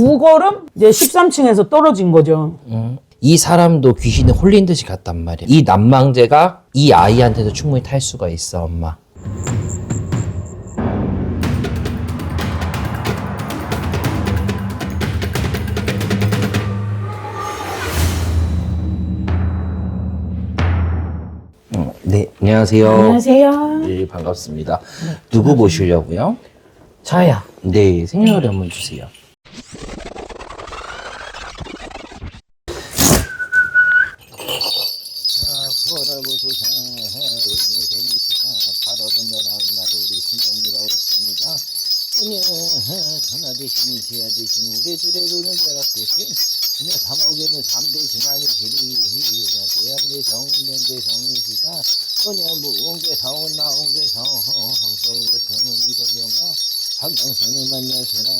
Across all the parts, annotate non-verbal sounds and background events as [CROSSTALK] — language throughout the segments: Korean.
두 걸음 이제 13층에서 떨어진 거죠. 음. 이 사람도 귀신에 홀린 듯이 갔단 말이야. 이 난망제가 이 아이한테도 충분히 탈 수가 있어, 엄마. 음, 네, 안녕하세요. 안녕하세요. 네, 반갑습니다. 누구 보시려고요? 저요. 네, 생년월일 한번 주세요. 사목에는 삼대신 아니 지리 그냥 대한대 정면대 정의시가 그냥 무웅대 사원 나웅대 성 항성대 성은 이거명아 항성선을 만나서라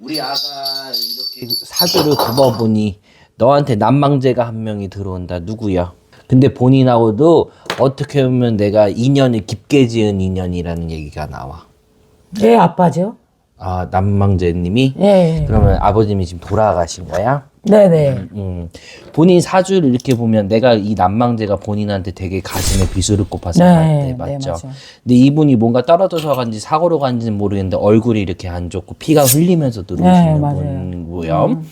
우리 아가 이렇게 사주를 굽어보니 너한테 난망제가 한 명이 들어온다 누구야? 근데 본인하고도 어떻게 보면 내가 인연을 깊게 지은 인연이라는 얘기가 나와. 네, 아빠죠. 아 난망제님이 예. 그러면 아버님이 지금 돌아가신 거야? 네네. 음. 본인 사주를 이렇게 보면 내가 이 난망제가 본인한테 되게 가슴에 비수를 꼽아서 네, 갔대 네, 맞죠? 맞아요. 근데 이분이 뭔가 떨어져서 간지 사고로 간지는 모르겠는데 얼굴이 이렇게 안 좋고 피가 흘리면서 들어오시는 네, 맞아요. 음. 분이고요.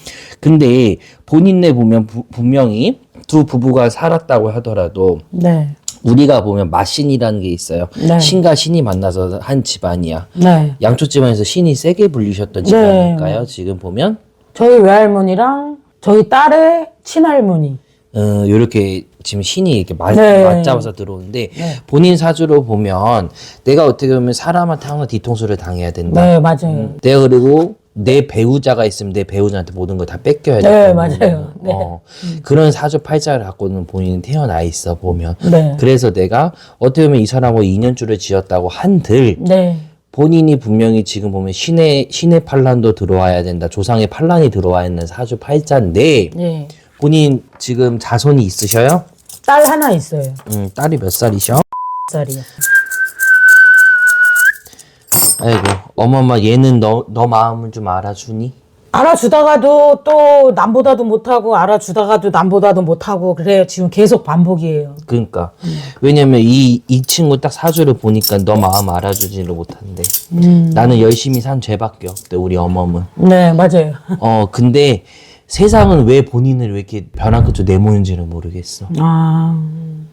근데 본인네 보면 부- 분명히 두 부부가 살았다고 하더라도 네. 우리가 보면 마신이라는 게 있어요. 네. 신과 신이 만나서 한 집안이야. 네. 양쪽 집안에서 신이 세게 불리셨던 네. 집안일까요? 지금 보면 저희 외할머니랑 저희 딸의 친할머니. 어, 요렇게 지금 신이 이렇게 맞, 네. 맞잡아서 들어오는데 본인 사주로 보면 내가 어떻게 보면 사람한테 항상 뒤통수를 당해야 된다. 네, 맞아요. 내가 그리고 내 배우자가 있으면 내 배우자한테 모든 걸 다 뺏겨야 돼. 네, 맞아요. 네. 어, 그런 사주 팔자를 갖고는 본인은 태어나 있어 보면. 네. 그래서 내가 어떻게 보면 이 사람하고 인연줄을 지었다고 한들 네. 본인이 분명히 지금 보면 신의 신의 판란도 들어와야 된다. 조상의 판란이 들어와 있는 사주 팔자인데 네. 본인 지금 자손이 있으셔요? 딸 하나 있어요. 음, 딸이 몇 살이셔? 살이요. 아이고, 어머마 얘는 너, 너 마음을 좀 알아주니? 알아주다가도 또 남보다도 못하고 알아주다가도 남보다도 못하고 그래요. 지금 계속 반복이에요. 그러니까 왜냐면 이, 이 친구 딱 사주를 보니까 너 마음 알아주지를 못한대. 나는 열심히 산 죄밖에 없대, 우리 어머는. 네, 맞아요. [LAUGHS] 어, 근데 세상은 왜 본인을 왜 이렇게 벼랑 끝으로 내모는지를 모르겠어. 아,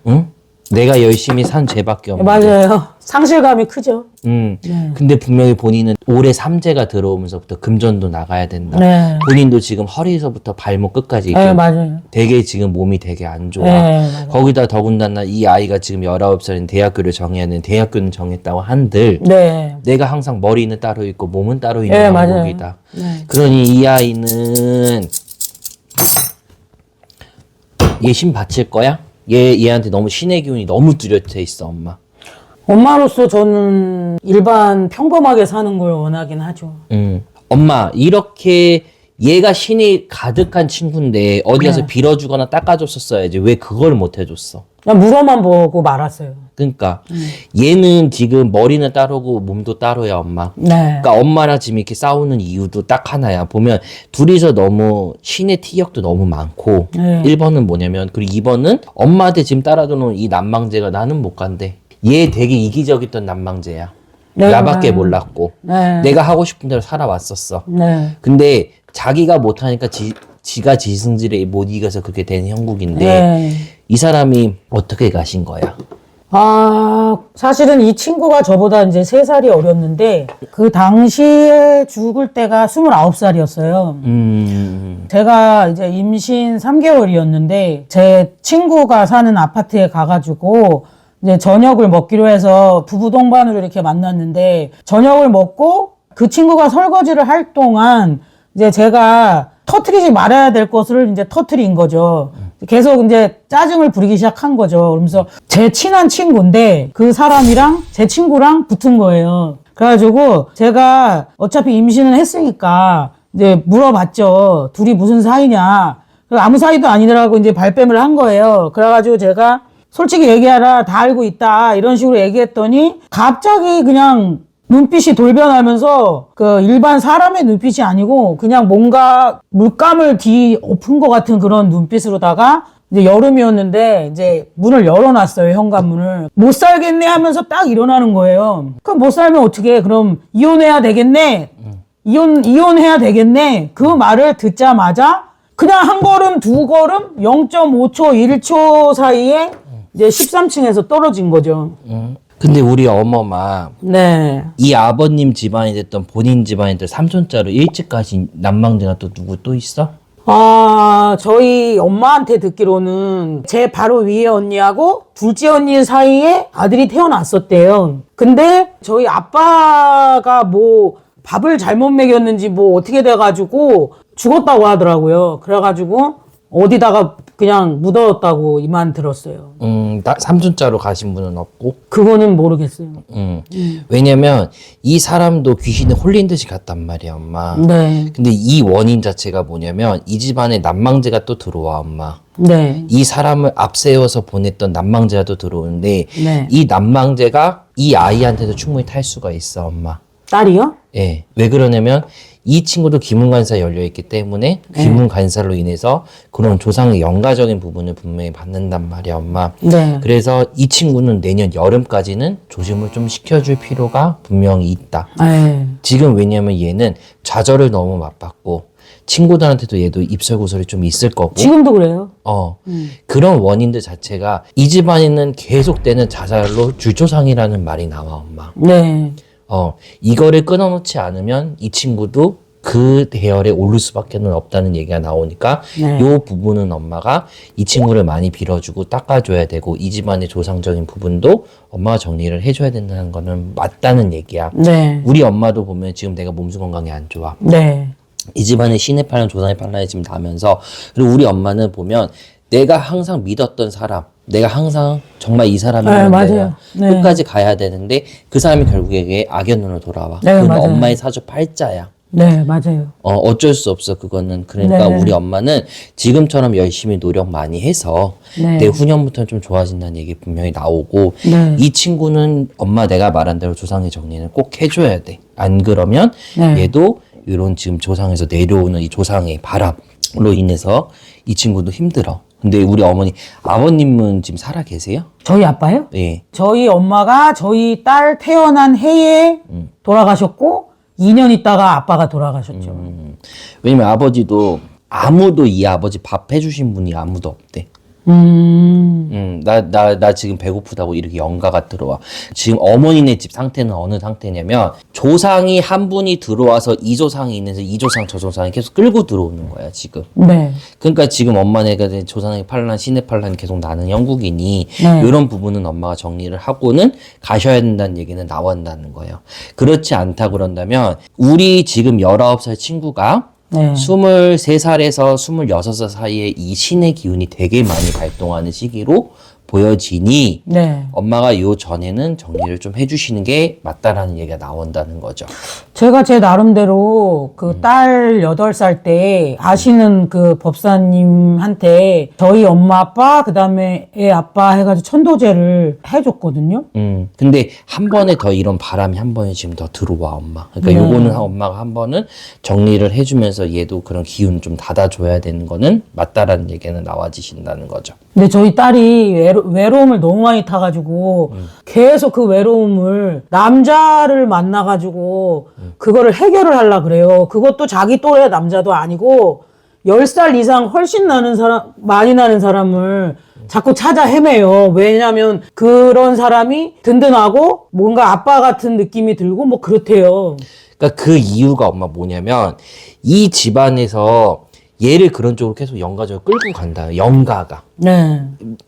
응? 내가 열심히 산 죄밖에 없는데. 맞아요. 상실감이 크죠. 음. 근데 분명히 본인은 올해 삼재가 들어오면서부터 금전도 나가야 된다. 네. 본인도 지금 허리에서부터 발목 끝까지 이렇게 네, 맞아요. 되게 지금 몸이 되게 안 좋아. 네, 맞아요. 거기다 더군다나 이 아이가 지금 19살인 대학교를 정해야 되는 대학교는 정했다고 한들 네. 내가 항상 머리는 따로 있고 몸은 따로 있는 네. 방법이다. 네. 그러니 이 아이는 얘신 바칠 거야? 얘 얘한테 너무 신의 기운이 너무 뚜렷해 있어, 엄마. 엄마로서 저는 일반 평범하게 사는 걸 원하긴 하죠. 음. 엄마, 이렇게 얘가 신이 가득한 친구인데 어디 가서 빌어주거나 닦아줬었어야지. 왜 그걸 못 해줬어? 그냥 물어만 보고 말았어요. 그러니까 얘는 지금 머리는 따로고 몸도 따로야, 엄마. 네. 그러니까 엄마랑 지금 이렇게 싸우는 이유도 딱 하나야. 보면 둘이서 너무 신의 티격도 너무 많고 네. 1번은 뭐냐면 그리고 2번은 엄마한테 지금 따라주는 이 난망제가 나는 못 간대. 얘 되게 이기적이던 난망제야. 네, 나밖에 네. 몰랐고 네. 내가 하고 싶은 대로 살아왔었어. 네. 근데 자기가 못하니까 지, 지가 지승질에 못 이겨서 그렇게 된 형국인데 네. 이 사람이 어떻게 가신 거야? 아, 사실은 이 친구가 저보다 이제 세살이 어렸는데, 그 당시에 죽을 때가 29살이었어요. 음, 제가 이제 임신 3개월이었는데, 제 친구가 사는 아파트에 가가지고, 이제 저녁을 먹기로 해서 부부 동반으로 이렇게 만났는데, 저녁을 먹고 그 친구가 설거지를 할 동안, 이제 제가 터트리지 말아야 될 것을 이제 터트린 거죠. 계속 이제 짜증을 부리기 시작한 거죠. 그러면서 제 친한 친구인데 그 사람이랑 제 친구랑 붙은 거예요. 그래가지고 제가 어차피 임신을 했으니까 이제 물어봤죠. 둘이 무슨 사이냐. 아무 사이도 아니더라고 이제 발뺌을 한 거예요. 그래가지고 제가 솔직히 얘기하라 다 알고 있다 이런 식으로 얘기했더니 갑자기 그냥 눈빛이 돌변하면서 그 일반 사람의 눈빛이 아니고 그냥 뭔가 물감을 뒤 엎은 것 같은 그런 눈빛으로다가 이제 여름이었는데 이제 문을 열어놨어요 현관문을 못 살겠네 하면서 딱 일어나는 거예요. 그럼 못 살면 어떻게? 해? 그럼 이혼해야 되겠네. 이혼 이혼해야 되겠네. 그 말을 듣자마자 그냥 한 걸음 두 걸음 0.5초 1초 사이에 이제 13층에서 떨어진 거죠. 음. 근데 우리 어머마 네. 이 아버님 집안이 됐던 본인 집안이 됐던 삼촌자로 일찍 가신 남망대가 또 누구 또 있어? 아, 저희 엄마한테 듣기로는 제 바로 위에 언니하고 둘째 언니 사이에 아들이 태어났었대요. 근데 저희 아빠가 뭐 밥을 잘못 먹였는지 뭐 어떻게 돼가지고 죽었다고 하더라고요. 그래가지고 어디다가 그냥 묻어뒀다고 이만 들었어요. 음, 나, 삼촌자로 가신 분은 없고. 그거는 모르겠어요. 음. 왜냐면 이 사람도 귀신에 홀린 듯이 갔단 말이야, 엄마. 네. 근데 이 원인 자체가 뭐냐면 이 집안에 난망제가 또 들어와, 엄마. 네. 이 사람을 앞세워서 보냈던 난망제가 또 들어오는데 네. 이 난망제가 이 아이한테도 충분히 탈 수가 있어, 엄마. 딸이요? 예. 왜 그러냐면 이 친구도 기문관사 열려 있기 때문에 기문관사로 인해서 그런 조상의 영가적인 부분을 분명히 받는단 말이야, 엄마. 네. 그래서 이 친구는 내년 여름까지는 조심을 좀 시켜줄 필요가 분명히 있다. 네. 지금 왜냐면 얘는 좌절을 너무 맛봤고 친구들한테도 얘도 입설 구설이 좀 있을 거고 지금도 그래요. 어 그런 원인들 자체가 이 집안에는 계속되는 자살로 줄조상이라는 말이 나와 엄마 네. 어 이거를 끊어놓지 않으면 이 친구도 그 대열에 오를 수밖에는 없다는 얘기가 나오니까 네. 요 부분은 엄마가 이 친구를 많이 빌어주고 닦아줘야 되고 이 집안의 조상적인 부분도 엄마가 정리를 해줘야 된다는 거는 맞다는 얘기야. 네. 우리 엄마도 보면 지금 내가 몸수 건강이 안 좋아. 네. 이 집안에 신의 팔랑 조상의 팔랑이 지금 나면서 그리고 우리 엄마는 보면 내가 항상 믿었던 사람, 내가 항상 정말 이 사람이면 네. 내가 네. 끝까지 가야 되는데 그 사람이 결국에 악연으로 돌아와. 네, 그건 맞아요. 엄마의 사주 팔자야. 네, 맞아요. 어, 어쩔 수 없어, 그거는. 그러니까 네. 우리 엄마는 지금처럼 열심히 노력 많이 해서 네. 내 후년부터는 좀 좋아진다는 얘기 분명히 나오고 네. 이 친구는 엄마 내가 말한 대로 조상의 정리는 꼭 해줘야 돼. 안 그러면 네. 얘도 이런 지금 조상에서 내려오는 이 조상의 바람으로 인해서 이 친구도 힘들어. 근데 우리 어머니, 아버님은 지금 살아 계세요? 저희 아빠요? 예. 저희 엄마가 저희 딸 태어난 해에 돌아가셨고 2년 있다가 아빠가 돌아가셨죠. 음. 왜냐면 아버지도 아무도 이 아버지 밥 해주신 분이 아무도 없대. 음. 음, 나, 나, 나 지금 배고프다고 이렇게 영가가 들어와. 지금 어머니네 집 상태는 어느 상태냐면, 조상이 한 분이 들어와서 이 조상이 있는데 이 조상, 저 조상이 계속 끌고 들어오는 거야, 지금. 네. 그러니까 지금 엄마네가 조상의 팔란, 신의 팔란이 계속 나는 영국이니, 네. 이런 부분은 엄마가 정리를 하고는 가셔야 된다는 얘기는 나온다는 거예요. 그렇지 않다 그런다면, 우리 지금 19살 친구가 네. 23살에서 26살 사이에 이 신의 기운이 되게 많이 발동하는 시기로 보여지니 네. 엄마가 요 전에는 정리를 좀 해주시는 게 맞다라는 얘기가 나온다는 거죠. 제가 제 나름대로 그딸 8살 때 아시는 그 법사님한테 저희 엄마 아빠 그다음에 애 아빠 해가지고 천도제를 해줬거든요. 음, 근데 한 번에 더 이런 바람이 한 번에 지금 더 들어와, 엄마. 그러니까 네. 요거는 엄마가 한 번은 정리를 해주면서 얘도 그런 기운 좀 닫아줘야 되는 거는 맞다라는 얘기는 나와지신다는 거죠. 근데 저희 딸이 외로, 외로 움을 너무 많이 타가지고 계속 그 외로움을 남자를 만나가지고 그거를 해결을 하려 그래요. 그것도 자기 또래 남자도 아니고 10살 이상 훨씬 나는 사람, 많이 나는 사람을 자꾸 찾아 헤매요. 왜냐면 그런 사람이 든든하고 뭔가 아빠 같은 느낌이 들고 뭐 그렇대요. 그러니까 그 이유가 엄마 뭐냐면 이 집안에서 얘를 그런 쪽으로 계속 영가적으로 끌고 간다. 영가가. 네.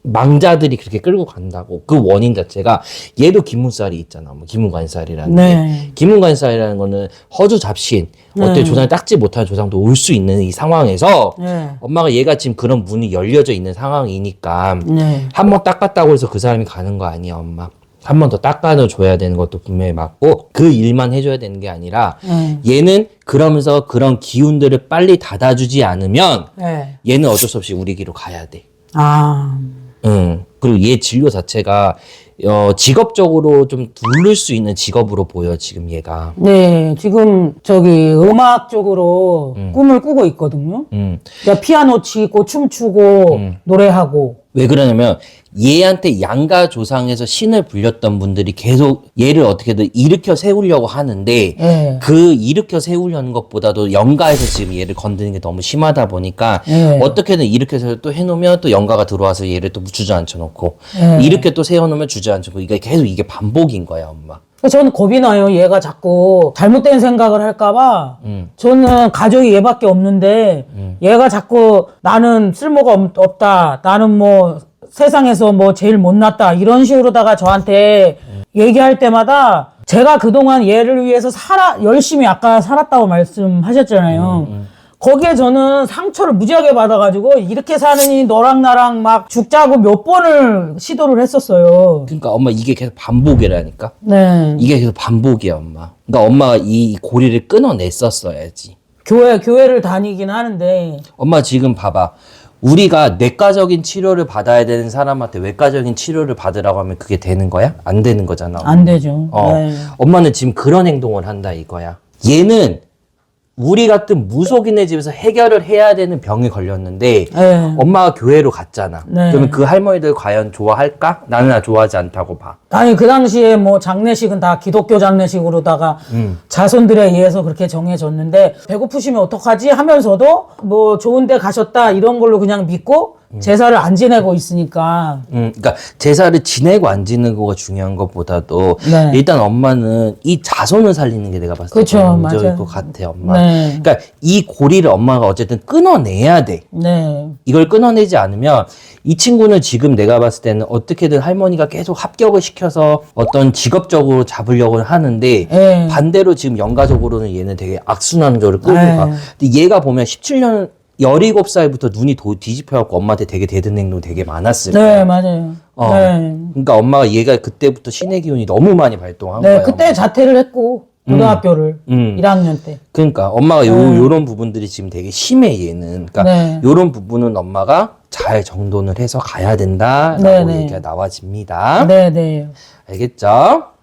망자들이 그렇게 끌고 간다고 그 원인 자체가 얘도 기문살이 있잖아 뭐 기문관살이라는 네. 게 기문관살이라는 거는 허주 잡신 어때 조상이 닦지 못한 조상도 올 수 있는 이 상황에서 네. 엄마가 얘가 지금 그런 문이 열려져 있는 상황이니까 네. 한번 닦았다고 해서 그 사람이 가는 거 아니야 엄마 한 번 더 닦아줘 줘야 되는 것도 분명히 맞고 그 일만 해줘야 되는 게 아니라 네. 얘는 그러면서 그런 기운들을 빨리 닫아주지 않으면 네. 얘는 어쩔 수 없이 우리 길로 가야 돼 아. 응. 그리고 얘 진료 자체가 어, 직업적으로 좀 누를 수 있는 직업으로 보여 지금 얘가. 네, 지금 저기 음악 쪽으로 꿈을 꾸고 있거든요. 음. 그러니까 피아노 치고 춤추고 노래하고. 왜 그러냐면 얘한테 양가 조상에서 신을 불렸던 분들이 계속 얘를 어떻게든 일으켜 세우려고 하는데 예. 그 일으켜 세우려는 것보다도 영가에서 지금 얘를 건드는 게 너무 심하다 보니까 예. 어떻게든 일으켜 세워 또 해놓으면 또 영가가 들어와서 얘를 또 주저앉혀 놓고 예. 이렇게 또 세워놓으면 주저앉히고 이게 계속 이게 반복인 거야 엄마. 저는 겁이 나요. 얘가 자꾸 잘못된 생각을 할까봐. 음. 저는 가족이 얘밖에 없는데 얘가 자꾸 나는 쓸모가 없, 없다. 나는 뭐 세상에서 뭐 제일 못났다. 이런 식으로다가 저한테 얘기할 때마다 제가 그동안 얘를 위해서 살아 열심히 아까 살았다고 말씀하셨잖아요. 거기에 저는 상처를 무지하게 받아가지고 이렇게 사느니 너랑 나랑 막 죽자고 몇 번을 시도를 했었어요. 그러니까 엄마 이게 계속 반복이라니까. 네. 이게 계속 반복이야 엄마. 그러니까 엄마가 이 고리를 끊어냈었어야지. 교회 교회를 다니긴 하는데 엄마 지금 봐봐. 우리가 내과적인 치료를 받아야 되는 사람한테 외과적인 치료를 받으라고 하면 그게 되는 거야? 안 되는 거잖아. 안 되죠. 어. 네. 엄마는 지금 그런 행동을 한다 이거야. 얘는 우리 같은 무속인의 집에서 해결을 해야 되는 병이 걸렸는데 네. 엄마가 교회로 갔잖아. 네. 그러면 그 할머니들 과연 좋아할까? 나는 나 좋아하지 않다고 봐. 아니 그 당시에 뭐 장례식은 다 기독교 장례식으로다가 음. 자손들에 의해서 그렇게 정해졌는데 배고프시면 어떡하지 하면서도 뭐 좋은데 가셨다 이런 걸로 그냥 믿고 제사를 안 지내고 있으니까 음, 그러니까 제사를 지내고 안 지내고가 중요한 것보다도 네. 일단 엄마는 이 자손을 살리는 게 내가 봤을 때 그쵸, 문제일 맞아요. 것 같아 엄마. 네. 그러니까 이 고리를 엄마가 어쨌든 끊어내야 돼. 네. 이걸 끊어내지 않으면 이 친구는 지금 내가 봤을 때는 어떻게든 할머니가 계속 합격을 시켜서 어떤 직업적으로 잡으려고 하는데 네. 반대로 지금 영가적으로는 얘는 되게 악순환적으로 끌고 네. 가. 근데 얘가 보면 17년 17살부터 눈이 도, 뒤집혀갖고 엄마한테 되게 대든 행동 되게 많았을 거야. 네, 맞아요. 어. 네. 그러니까 엄마가 얘가 그때부터 신의 기운이 너무 많이 발동한 네, 거야. 그때 자퇴를 했고 고등학교를 음. 1학년 때. 그러니까 엄마가 요 요런 부분들이 지금 되게 심해 얘는. 그러니까 네. 요런 부분은 엄마가 잘 정돈을 해서 가야 된다라고 네, 네. 얘기가 나와집니다. 네, 네. 알겠죠?